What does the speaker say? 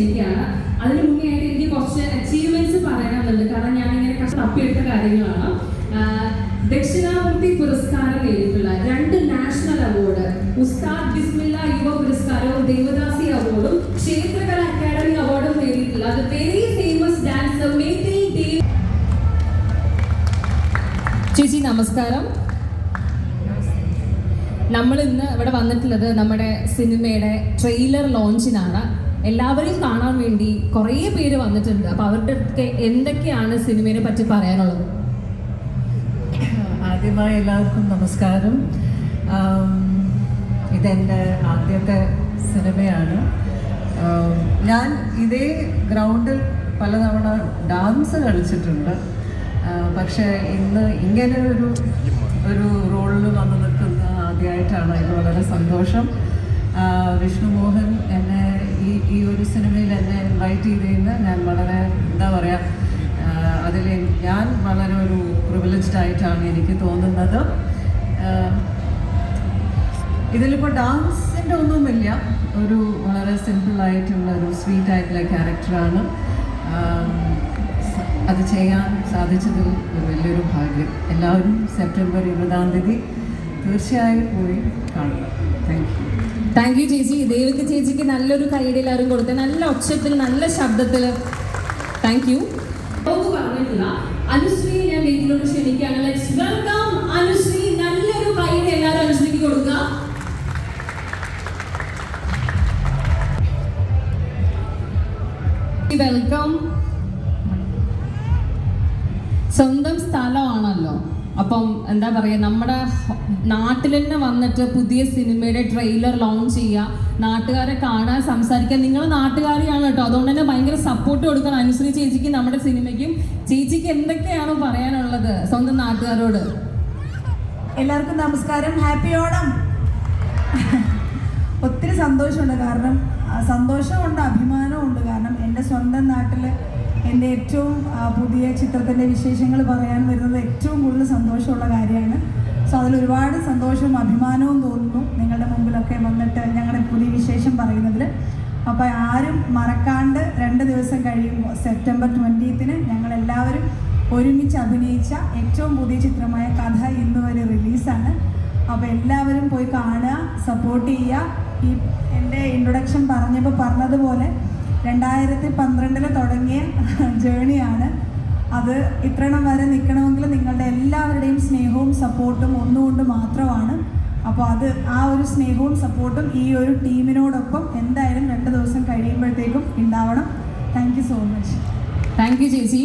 ക്ഷണിക്കുകയാണ് അതിന് മുന്നേ ആയിട്ട് എനിക്ക് കുറച്ച് അച്ചീവ്മെന്റ്സ് പറയാനുണ്ട്. കാരണം ഞാൻ ഇങ്ങനെ തപ്പിയെടുത്ത കാര്യങ്ങളാണ്. ദക്ഷിണാമൂർത്തി പുരസ്കാരം നേടിയിട്ടുള്ള രണ്ട് നാഷണൽ അവാർഡ് ഉസ്താദ് ബിസ്മില്ല യുവ പുരസ്കാരവും ദേവദാസി അവാർഡും ക്ഷേത്രകല അക്കാദമി അവാർഡും നേടിയിട്ടുള്ള അത് very famous dancer Methil Dev ചേച്ചി നമസ്കാരം. നമ്മൾ ഇന്ന് ഇവിടെ വന്നിട്ടുള്ളത് നമ്മുടെ സിനിമയുടെ ട്രെയിലർ ലോഞ്ചിനാണ്. എല്ലാവരെയും കാണാൻ വേണ്ടി കുറേ പേര് വന്നിട്ടുണ്ട്. അപ്പൊ അവരുടെ അടുത്ത് എന്തൊക്കെയാണ് സിനിമയെ പറ്റി പറയാനുള്ളത്? ആദ്യമായി എല്ലാവർക്കും നമസ്കാരം. ഇതെന്റെ ആദ്യത്തെ സിനിമയാണ്. ഞാൻ ഇതേ ഗ്രൗണ്ടിൽ പലതവണ ഡാൻസ് കളിച്ചിട്ടുണ്ട്. പക്ഷേ ഇന്ന് ഇങ്ങനെ ഒരു ഒരു റോളിൽ വന്ന് ആദ്യമായിട്ടാണ് ഇത് വളരെ സന്തോഷം. വിഷ്ണുമോഹൻ വിഷ്ണു മോഹൻ എന്നെ ഈ ഈ ഒരു സിനിമയിൽ എന്നെ ഇൻവൈറ്റ് ചെയ്തതിന് ഞാൻ വളരെ എന്താ പറയുക അതിൽ ഞാൻ വളരെ ഒരു പ്രിവിലേജ്ഡ് ആയിട്ടാണ് എനിക്ക് തോന്നുന്നത്. ഇതിലിപ്പോൾ ഡാൻസിന്റെ ഒന്നുമില്ല. ഒരു വളരെ സിമ്പിളായിട്ടുള്ള ഒരു സ്വീറ്റ് ആയിട്ടുള്ള ക്യാരക്ടറാണ് അത് ചെയ്യാൻ സാധിച്ചതിൽ ഒരു വലിയൊരു ഭാഗ്യം. എല്ലാവരും സെപ്റ്റംബർ ഇരുപതാം തീയതി തീർച്ചയായും പോയി കാണുക താങ്ക് യു താങ്ക് യു ചേച്ചി. ദേവിക ചേച്ചിക്ക് നല്ലൊരു കൈയുടെ എല്ലാവരും കൊടുത്ത് നല്ല ഒച്ചത്തിൽ നല്ല ശബ്ദത്തിൽ താങ്ക് യു അനുശ്രീ ഞാൻ ക്ഷണിക്കുകയാണ്. Let's welcome Anusree. നല്ലൊരു കൈയുടെ എല്ലാവരും അനുശ്രീക്ക് കൊടുക്കുക. വെൽക്കം സ്വന്തം സ്ഥലമാണല്ലോ. അപ്പം എന്താ പറയുക നമ്മുടെ നാട്ടിൽ തന്നെ വന്നിട്ട് പുതിയ സിനിമയുടെ ട്രെയിലർ ലോഞ്ച് ചെയ്യുക നാട്ടുകാരെ കാണാൻ സംസാരിക്കാൻ നിങ്ങൾ നാട്ടുകാരിയാണ് കേട്ടോ. അതുകൊണ്ട് തന്നെ ഭയങ്കര സപ്പോർട്ട് കൊടുക്കണം അനുശ്രീ ചേച്ചിക്ക് നമ്മുടെ സിനിമയ്ക്കും. ചേച്ചിക്ക് എന്തൊക്കെയാണ് പറയാനുള്ളത് സ്വന്തം നാട്ടുകാരോട്? എല്ലാവർക്കും നമസ്കാരം. ഹാപ്പി ഓണം. ഒത്തിരി സന്തോഷമുണ്ട്. കാരണം സന്തോഷമുണ്ട് അഭിമാനമുണ്ട്. കാരണം എന്റെ സ്വന്തം നാട്ടിൽ എന്റെ ഏറ്റവും പുതിയ ചിത്രത്തിന്റെ വിശേഷങ്ങൾ പറയാൻ വരുന്നത് ഏറ്റവും കൂടുതൽ സന്തോഷമുള്ള കാര്യമാണ്. സോ അതിൽ ഒരുപാട് സന്തോഷവും അഭിമാനവും തോന്നുന്നു നിങ്ങളുടെ മുമ്പിലൊക്കെ വന്നിട്ട് ഞങ്ങളുടെ പുതിയ വിശേഷം പറയുന്നതിൽ. അപ്പോൾ ആരും മറക്കാണ്ട് രണ്ട് ദിവസം കഴിയുമ്പോൾ സെപ്റ്റംബർ ട്വന്റീത്തിന് ഞങ്ങളെല്ലാവരും ഒരുമിച്ച് അഭിനയിച്ച ഏറ്റവും പുതിയ ചിത്രമായ കഥ ഇന്ന് വരെ റിലീസാണ്. അപ്പോൾ എല്ലാവരും പോയി കാണുക സപ്പോർട്ട് ചെയ്യുക. ഈ എന്റെ ഇൻട്രൊഡക്ഷൻ പറഞ്ഞപ്പോൾ പറഞ്ഞതുപോലെ രണ്ടായിരത്തി പന്ത്രണ്ടിൽ തുടങ്ങിയ ജേണിയാണ്. അത് ഇത്രണം വരെ നിൽക്കണമെങ്കിൽ നിങ്ങളുടെ എല്ലാവരുടെയും സ്നേഹവും സപ്പോർട്ടും ഒന്നുകൊണ്ട് മാത്രമാണ്. അപ്പോൾ അത് ആ ഒരു സ്നേഹവും സപ്പോർട്ടും ഈ ഒരു ടീമിനോടൊപ്പം എന്തായാലും രണ്ട് ദിവസം കഴിയുമ്പോഴത്തേക്കും ഉണ്ടാവണം. താങ്ക് സോ മച്ച് താങ്ക് ചേച്ചി.